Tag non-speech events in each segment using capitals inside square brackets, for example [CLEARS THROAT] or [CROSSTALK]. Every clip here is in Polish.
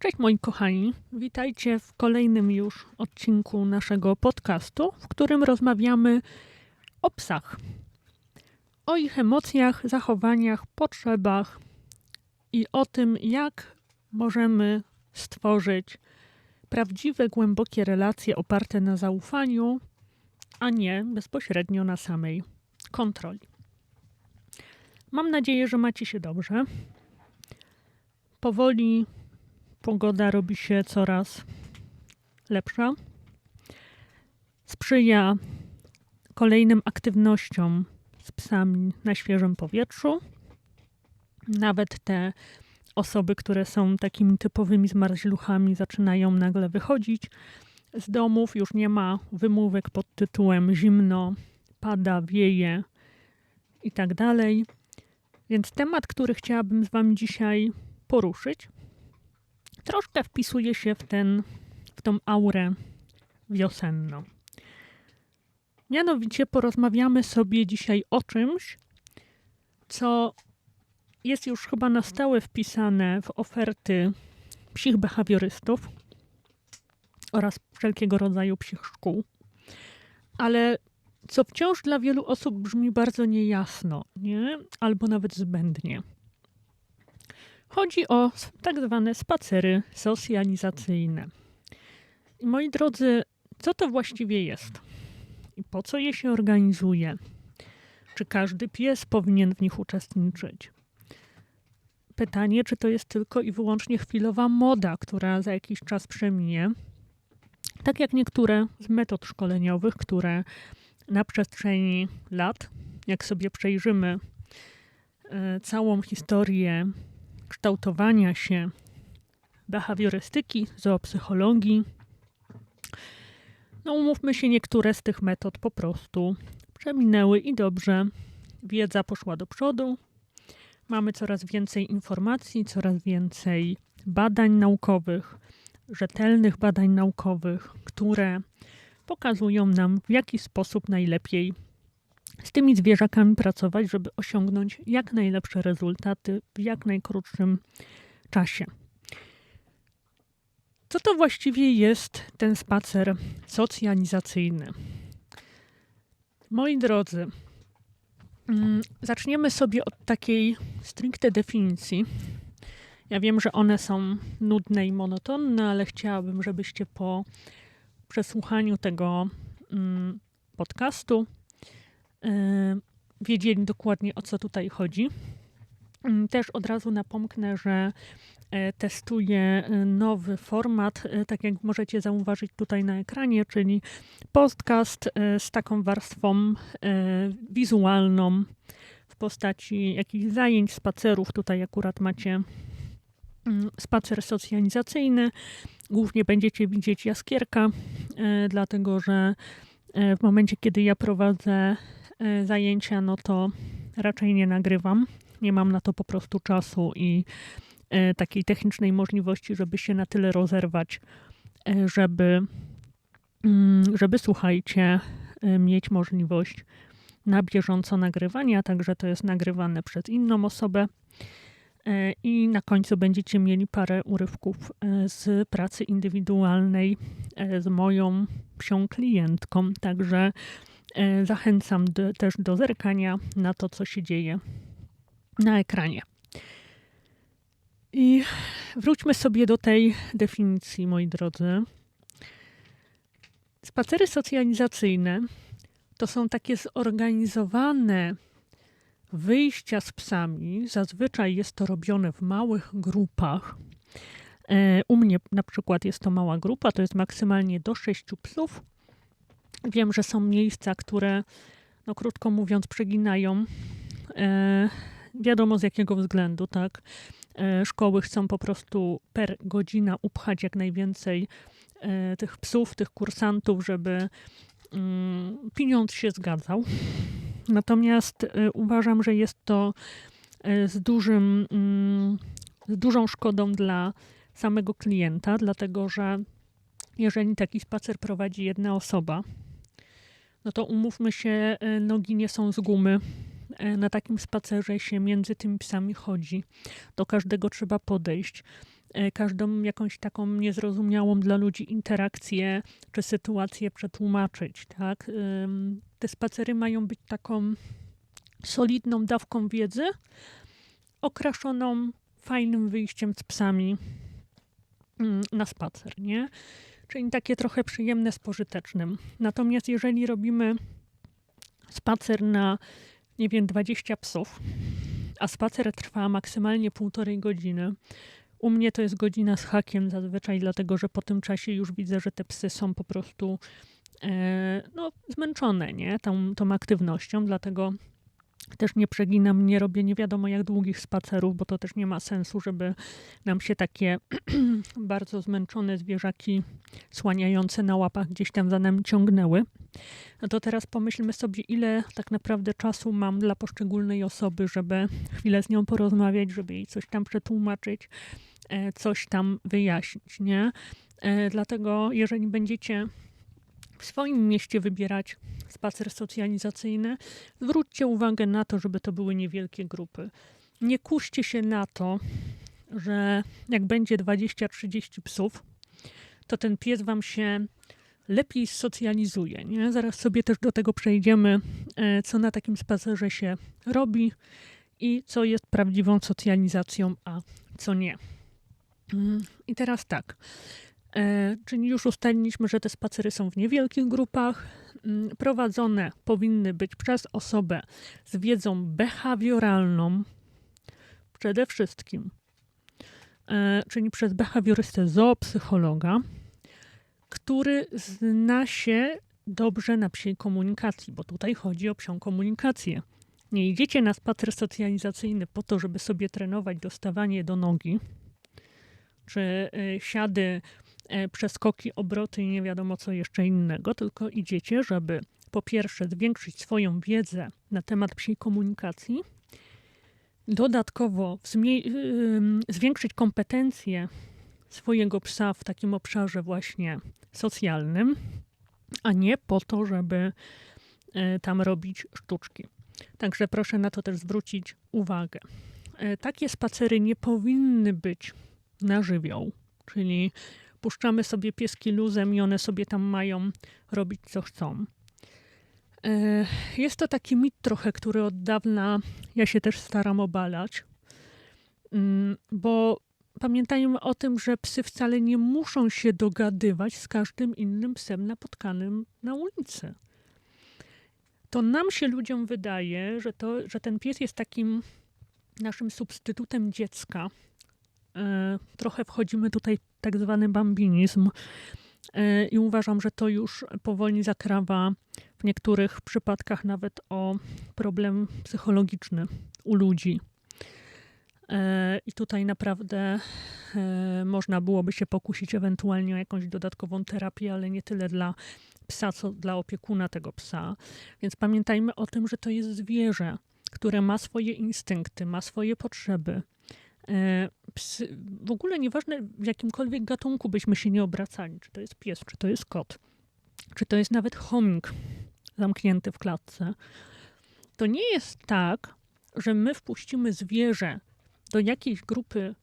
Cześć moi kochani, witajcie w kolejnym już odcinku naszego podcastu, w którym rozmawiamy o psach. O ich emocjach, zachowaniach, potrzebach i o tym, jak możemy stworzyć prawdziwe, głębokie relacje oparte na zaufaniu, a nie bezpośrednio na samej kontroli. Mam nadzieję, że macie się dobrze. Powoli pogoda robi się coraz lepsza. Sprzyja kolejnym aktywnościom z psami na świeżym powietrzu. Nawet te osoby, które są takimi typowymi zmarzluchami, zaczynają nagle wychodzić z domów. Już nie ma wymówek pod tytułem zimno, pada, wieje i tak dalej. Więc temat, który chciałabym z Wami dzisiaj poruszyć, troszkę wpisuje się w, ten, w tą aurę wiosenną. Mianowicie porozmawiamy sobie dzisiaj o czymś, co jest już chyba na stałe wpisane w oferty psich behawiorystów oraz wszelkiego rodzaju psich szkół, ale co wciąż dla wielu osób brzmi bardzo niejasno, nie? albo nawet zbędnie. Chodzi o tak zwane spacery socjalizacyjne. Moi drodzy, co to właściwie jest? I po co je się organizuje? Czy każdy pies powinien w nich uczestniczyć? Pytanie, czy to jest tylko i wyłącznie chwilowa moda, która za jakiś czas przeminie? Tak jak niektóre z metod szkoleniowych, które na przestrzeni lat, jak sobie przejrzymy e, całą historię kształtowania się behawiorystyki, zoopsychologii. No umówmy się, niektóre z tych metod po prostu przeminęły i dobrze. Wiedza poszła do przodu. Mamy coraz więcej informacji, coraz więcej badań naukowych, rzetelnych badań naukowych, które pokazują nam, w jaki sposób najlepiej z tymi zwierzakami pracować, żeby osiągnąć jak najlepsze rezultaty w jak najkrótszym czasie. Co to właściwie jest ten spacer socjalizacyjny? Moi drodzy, mm, zaczniemy sobie od takiej stricte definicji. Ja wiem, że one są nudne i monotonne, ale chciałabym, żebyście po przesłuchaniu tego mm, podcastu wiedzieli dokładnie o co tutaj chodzi. Mm, też od razu napomknę, że e, testuję e, nowy format, tak jak możecie zauważyć tutaj na ekranie, czyli podcast z taką warstwą wizualną w postaci jakichś zajęć, spacerów. Tutaj akurat macie mm, spacer socjalizacyjny. Głównie będziecie widzieć jaskierka, dlatego że w momencie, kiedy ja prowadzę E, zajęcia, no to raczej nie nagrywam. Nie mam na to po prostu czasu i e, takiej technicznej możliwości, żeby się na tyle rozerwać, e, żeby, mm, żeby słuchajcie, mieć możliwość na bieżąco nagrywania, także to jest nagrywane przez inną osobę. I na końcu będziecie mieli parę urywków z pracy indywidualnej z moją psią klientką. Także zachęcam do, też do zerkania na to, co się dzieje na ekranie. I wróćmy sobie do tej definicji, moi drodzy. Spacery socjalizacyjne to są takie zorganizowane wyjścia z psami. Zazwyczaj jest to robione w małych grupach. E, u mnie na przykład jest to mała grupa, to jest maksymalnie do sześciu psów Wiem, że są miejsca, które, no krótko mówiąc, przeginają. E, wiadomo z jakiego względu, tak? E, szkoły chcą po prostu per godzina upchać jak najwięcej e, tych psów, tych kursantów, żeby mm, pieniądz się zgadzał. Natomiast e, uważam, że jest to e, z, dużym, mm, z dużą szkodą dla samego klienta, dlatego że jeżeli taki spacer prowadzi jedna osoba, no to umówmy się, e, nogi nie są z gumy. E, na takim spacerze się między tymi psami chodzi. Do każdego trzeba podejść. e, każdą jakąś taką niezrozumiałą dla ludzi interakcję czy sytuację przetłumaczyć. Tak? Te spacery mają być taką solidną dawką wiedzy, okraszoną fajnym wyjściem z psami mm, na spacer, nie? Czyli takie trochę przyjemne z pożytecznym. Natomiast jeżeli robimy spacer na, nie wiem, 20 psów, a spacer trwa maksymalnie półtorej godziny, u mnie to jest godzina z hakiem zazwyczaj, dlatego że po tym czasie już widzę, że te psy są po prostu e, no, zmęczone nie? Tą, tą aktywnością, dlatego też nie przeginam, nie robię nie wiadomo jak długich spacerów, bo to też nie ma sensu, żeby nam się takie [CLEARS THROAT] bardzo zmęczone zwierzaki słaniające na łapach gdzieś tam za nami ciągnęły. No to teraz pomyślmy sobie, ile tak naprawdę czasu mam dla poszczególnej osoby, żeby chwilę z nią porozmawiać, żeby jej coś tam przetłumaczyć, e, coś tam wyjaśnić, nie? E, dlatego, jeżeli będziecie w swoim mieście wybierać spacer socjalizacyjny, zwróćcie uwagę na to, żeby to były niewielkie grupy. Nie kuście się na to, że jak będzie 20-30 psów, to ten pies wam się lepiej socjalizuje. Nie? Zaraz sobie też do tego przejdziemy, e, co na takim spacerze się robi i co jest prawdziwą socjalizacją, a co nie. Mm, I teraz tak. E, czyli już ustaliliśmy, że te spacery są w niewielkich grupach. Mm, prowadzone powinny być przez osobę z wiedzą behawioralną przede wszystkim, e, czyli przez behawiorystę zoopsychologa, który zna się dobrze na psiej komunikacji, bo tutaj chodzi o psią komunikację. Nie idziecie na spacer socjalizacyjny po to, żeby sobie trenować dostawanie do nogi, czy e, siady przeskoki, obroty i nie wiadomo co jeszcze innego, tylko idziecie, żeby po pierwsze zwiększyć swoją wiedzę na temat psiej komunikacji, dodatkowo zwiększyć kompetencje swojego psa w takim obszarze właśnie socjalnym, a nie po to, żeby e, tam robić sztuczki. Także proszę na to też zwrócić uwagę. E, takie spacery nie powinny być na żywioł, czyli puszczamy sobie pieski luzem i one sobie tam mają robić co chcą. E, jest to taki mit trochę, który od dawna ja się też staram obalać, mm, bo pamiętajmy o tym, że psy wcale nie muszą się dogadywać z każdym innym psem napotkanym na ulicy. To nam się ludziom wydaje, że, to, że ten pies jest takim naszym substytutem dziecka, E, trochę wchodzimy tutaj tak zwany bambinizm e, i uważam, że to już powoli zakrawa w niektórych przypadkach nawet o problem psychologiczny u ludzi. E, I tutaj naprawdę można byłoby się pokusić ewentualnie o jakąś dodatkową terapię, ale nie tyle dla psa, co dla opiekuna tego psa. Więc pamiętajmy o tym, że to jest zwierzę, które ma swoje instynkty, ma swoje potrzeby E, psy, w ogóle nieważne w jakimkolwiek gatunku byśmy się nie obracali, czy to jest pies, czy to jest kot, czy to jest nawet chomik zamknięty w klatce, to nie jest tak, że my wpuścimy zwierzę do jakiejś grupy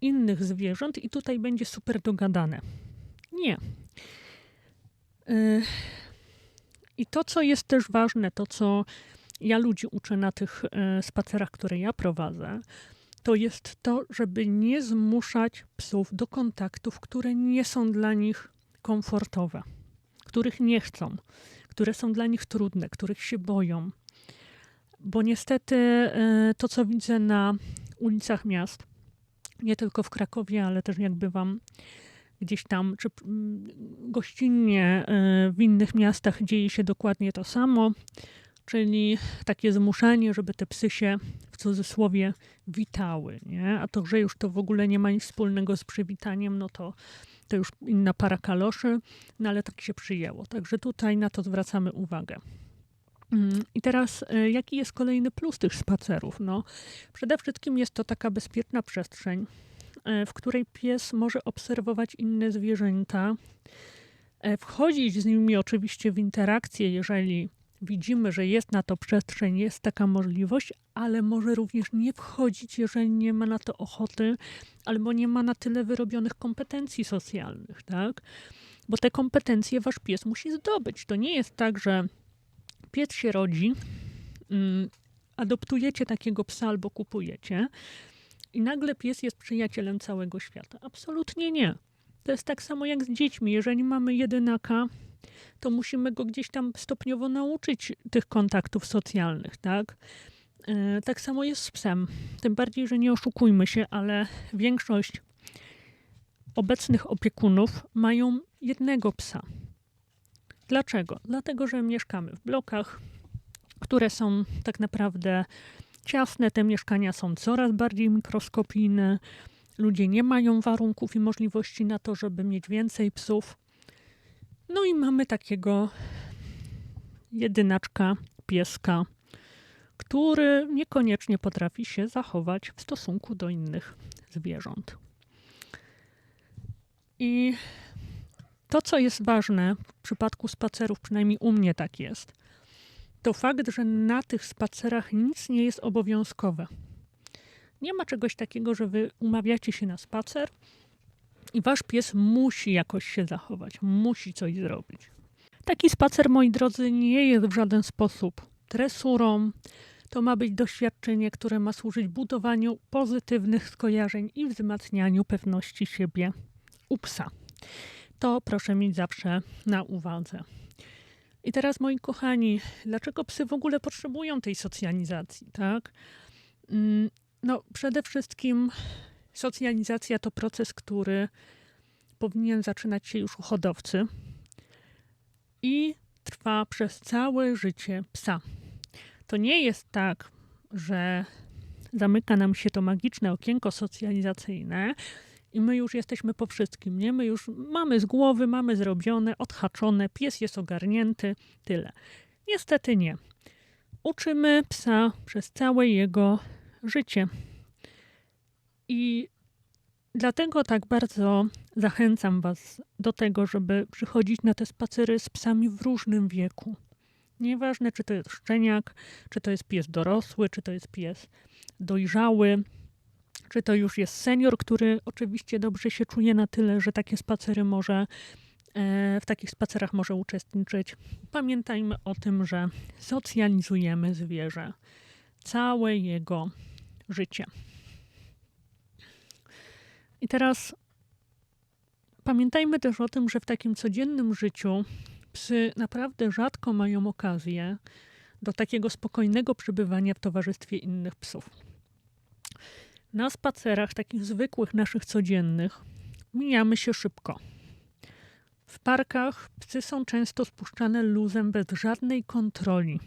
innych zwierząt i tutaj będzie super dogadane. Nie. E, I to, co jest też ważne, to co ja ludzi uczę na tych e, spacerach, które ja prowadzę, to jest to, żeby nie zmuszać psów do kontaktów, które nie są dla nich komfortowe, których nie chcą, które są dla nich trudne, których się boją. Bo niestety e, to, co widzę na ulicach miast, nie tylko w Krakowie, ale też jak bywam gdzieś tam, czy gościnnie e, w innych miastach dzieje się dokładnie to samo czyli takie zmuszanie, żeby te psy się w cudzysłowie witały. Nie? A to, że już to w ogóle nie ma nic wspólnego z przywitaniem, no to, to już inna para kaloszy, no ale tak się przyjęło. Także tutaj na to zwracamy uwagę. Mm, I teraz, e, jaki jest kolejny plus tych spacerów? No, przede wszystkim jest to taka bezpieczna przestrzeń, e, w której pies może obserwować inne zwierzęta, e, wchodzić z nimi oczywiście w interakcję, jeżeli widzimy, że jest na to przestrzeń, jest taka możliwość, ale może również nie wchodzić, jeżeli nie ma na to ochoty, albo nie ma na tyle wyrobionych kompetencji socjalnych, tak? Bo te kompetencje wasz pies musi zdobyć. To nie jest tak, że pies się rodzi, mm, adoptujecie takiego psa albo kupujecie i nagle pies jest przyjacielem całego świata. Absolutnie nie. To jest tak samo jak z dziećmi. Jeżeli mamy jedynaka, to musimy go gdzieś tam stopniowo nauczyć tych kontaktów socjalnych, tak? E, tak samo jest z psem. Tym bardziej, że nie oszukujmy się, ale większość obecnych opiekunów mają jednego psa. Dlaczego? Dlatego, że mieszkamy w blokach, które są tak naprawdę ciasne, te mieszkania są coraz bardziej mikroskopijne. Ludzie nie mają warunków i możliwości na to, żeby mieć więcej psów. No i mamy takiego jedynaczka pieska, który niekoniecznie potrafi się zachować w stosunku do innych zwierząt. I to, co jest ważne w przypadku spacerów, przynajmniej u mnie tak jest, to fakt, że na tych spacerach nic nie jest obowiązkowe. Nie ma czegoś takiego, że wy umawiacie się na spacer i wasz pies musi jakoś się zachować, musi coś zrobić. Taki spacer, moi drodzy, nie jest w żaden sposób tresurą. To ma być doświadczenie, które ma służyć budowaniu pozytywnych skojarzeń i wzmacnianiu pewności siebie u psa. To proszę mieć zawsze na uwadze. I teraz, moi kochani, dlaczego psy w ogóle potrzebują tej socjalizacji, tak? Mm, no, przede wszystkim socjalizacja to proces, który powinien zaczynać się już u hodowcy i trwa przez całe życie psa. To nie jest tak, że zamyka nam się to magiczne okienko socjalizacyjne i my już jesteśmy po wszystkim, nie? My już mamy z głowy, mamy zrobione, odhaczone, pies jest ogarnięty, tyle. Niestety nie. Uczymy psa przez całe jego życie. I dlatego tak bardzo zachęcam Was do tego, żeby przychodzić na te spacery z psami w różnym wieku. Nieważne, czy to jest szczeniak, czy to jest pies dorosły, czy to jest pies dojrzały, czy to już jest senior, który oczywiście dobrze się czuje na tyle, że takie spacery może e, w takich spacerach może uczestniczyć. Pamiętajmy o tym, że socjalizujemy zwierzę całe jego życie. I teraz pamiętajmy też o tym, że w takim codziennym życiu psy naprawdę rzadko mają okazję do takiego spokojnego przebywania w towarzystwie innych psów. Na spacerach, takich zwykłych, naszych codziennych, mijamy się szybko. W parkach psy są często spuszczane luzem bez żadnej kontroli.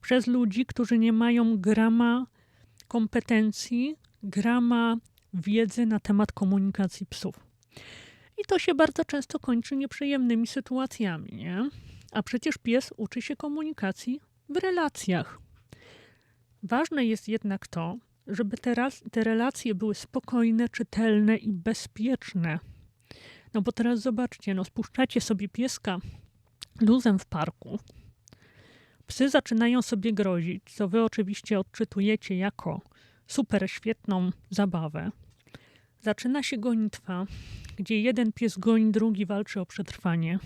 Przez ludzi, którzy nie mają grama kompetencji, grama wiedzy na temat komunikacji psów. I to się bardzo często kończy nieprzyjemnymi sytuacjami, nie? A przecież pies uczy się komunikacji w relacjach. Ważne jest jednak to, żeby teraz te relacje były spokojne, czytelne i bezpieczne. No bo teraz zobaczcie, no spuszczacie sobie pieska luzem w parku. Psy zaczynają sobie grozić, co wy oczywiście odczytujecie jako super świetną zabawę. Zaczyna się gonitwa, gdzie jeden pies goni, drugi walczy o przetrwanie.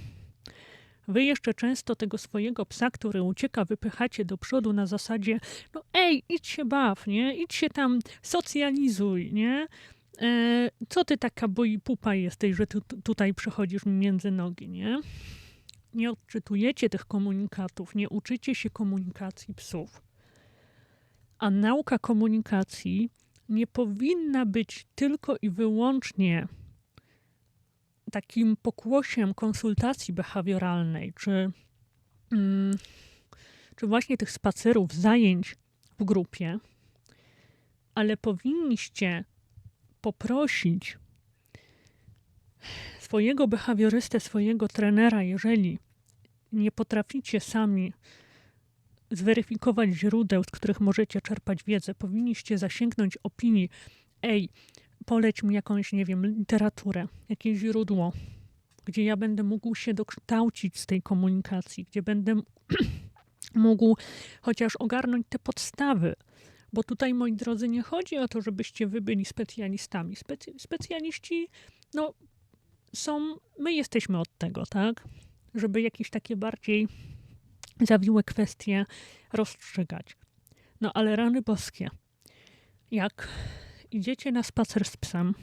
Wy jeszcze często tego swojego psa, który ucieka, wypychacie do przodu na zasadzie, no ej, idź się baw, nie? Idź się tam socjalizuj, nie? E, co ty taka boi pupa jesteś, że tu, tutaj przechodzisz mi między nogi, nie? Nie odczytujecie tych komunikatów, nie uczycie się komunikacji psów. A nauka komunikacji nie powinna być tylko i wyłącznie takim pokłosiem konsultacji behawioralnej, czy, mm, czy właśnie tych spacerów, zajęć w grupie, ale powinniście poprosić swojego behawiorystę, swojego trenera, jeżeli nie potraficie sami zweryfikować źródeł, z których możecie czerpać wiedzę, powinniście zasięgnąć opinii, ej, poleć mi jakąś, nie wiem, literaturę, jakieś źródło, gdzie ja będę mógł się dokształcić z tej komunikacji, gdzie będę [CLEARS THROAT] mógł chociaż ogarnąć te podstawy. Bo tutaj, moi drodzy, nie chodzi o to, żebyście wy byli specjalistami. Specjaliści, no, są, my jesteśmy od tego, tak? Żeby jakieś takie bardziej zawiłe kwestie rozstrzygać. No ale rany boskie. Jak idziecie na spacer z psem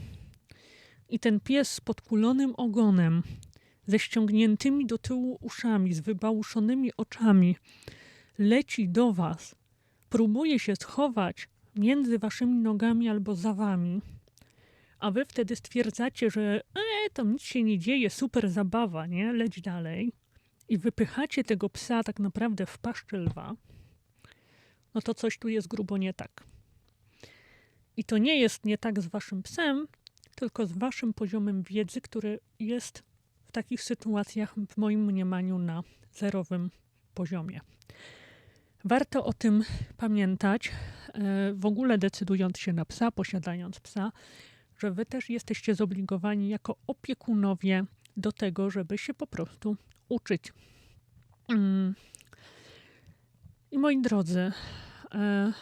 i ten pies z podkulonym ogonem, ze ściągniętymi do tyłu uszami, z wybałuszonymi oczami, leci do was, próbuje się schować między waszymi nogami albo za wami, a wy wtedy stwierdzacie, że e, tam nic się nie dzieje, super zabawa, nie? Leć dalej. I wypychacie tego psa tak naprawdę w paszczę lwa, no to coś tu jest grubo nie tak. I to nie jest nie tak z waszym psem, tylko z waszym poziomem wiedzy, który jest w takich sytuacjach w moim mniemaniu na zerowym poziomie. Warto o tym pamiętać, e, w ogóle decydując się na psa, posiadając psa, że wy też jesteście zobligowani jako opiekunowie do tego, żeby się po prostu uczyć. Mm. I moi drodzy, e,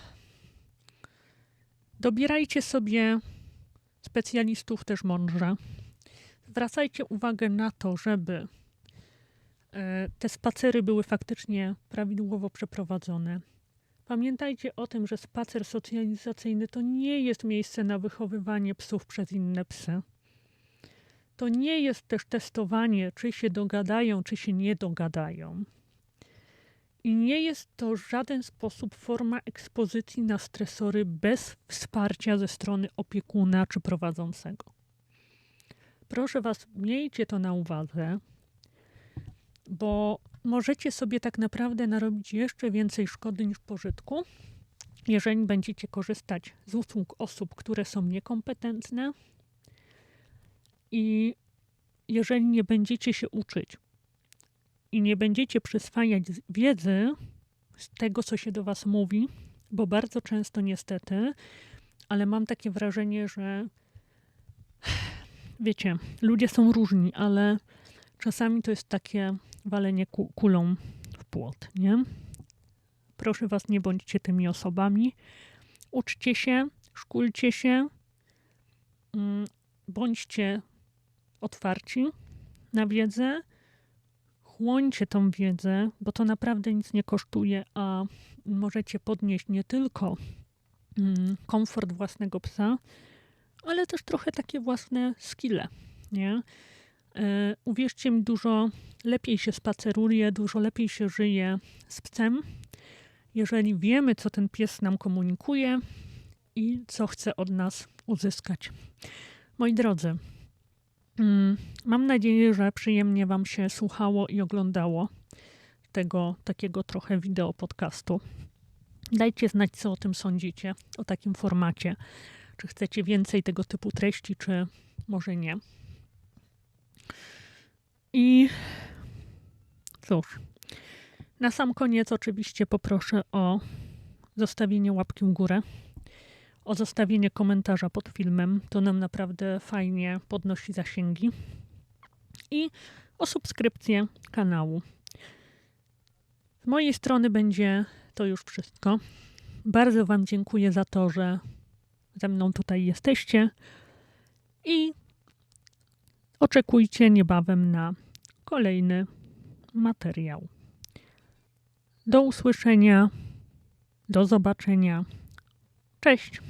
dobierajcie sobie specjalistów też mądrze. Zwracajcie uwagę na to, żeby e, te spacery były faktycznie prawidłowo przeprowadzone. Pamiętajcie o tym, że spacer socjalizacyjny to nie jest miejsce na wychowywanie psów przez inne psy. To nie jest też testowanie, czy się dogadają, czy się nie dogadają. I nie jest to w żaden sposób forma ekspozycji na stresory bez wsparcia ze strony opiekuna czy prowadzącego. Proszę Was, miejcie to na uwadze, bo możecie sobie tak naprawdę narobić jeszcze więcej szkody niż pożytku, jeżeli będziecie korzystać z usług osób, które są niekompetentne jeżeli nie będziecie się uczyć i nie będziecie przyswajać wiedzy z tego, co się do Was mówi, bo bardzo często niestety, ale mam takie wrażenie, że [SIGHS] wiecie, ludzie są różni, ale czasami to jest takie walenie kulą w płot, nie? Proszę Was, nie bądźcie tymi osobami. Uczcie się, szkulcie się, mm, bądźcie otwarci na wiedzę, chłońcie tą wiedzę, bo to naprawdę nic nie kosztuje, a możecie podnieść nie tylko mm, komfort własnego psa, ale też trochę takie własne skille, nie? E, uwierzcie mi, dużo lepiej się spaceruje, dużo lepiej się żyje z psem, jeżeli wiemy, co ten pies nam komunikuje i co chce od nas uzyskać. Moi drodzy, mam nadzieję, że przyjemnie Wam się słuchało i oglądało tego takiego trochę wideo podcastu. Dajcie znać, co o tym sądzicie, o takim formacie. Czy chcecie więcej tego typu treści, czy może nie. I cóż, na sam koniec oczywiście poproszę o zostawienie łapki w górę, o zostawienie komentarza pod filmem. To nam naprawdę fajnie podnosi zasięgi. I o subskrypcję kanału. Z mojej strony będzie to już wszystko. Bardzo Wam dziękuję za to, że ze mną tutaj jesteście i oczekujcie niebawem na kolejny materiał. Do usłyszenia, do zobaczenia. Cześć.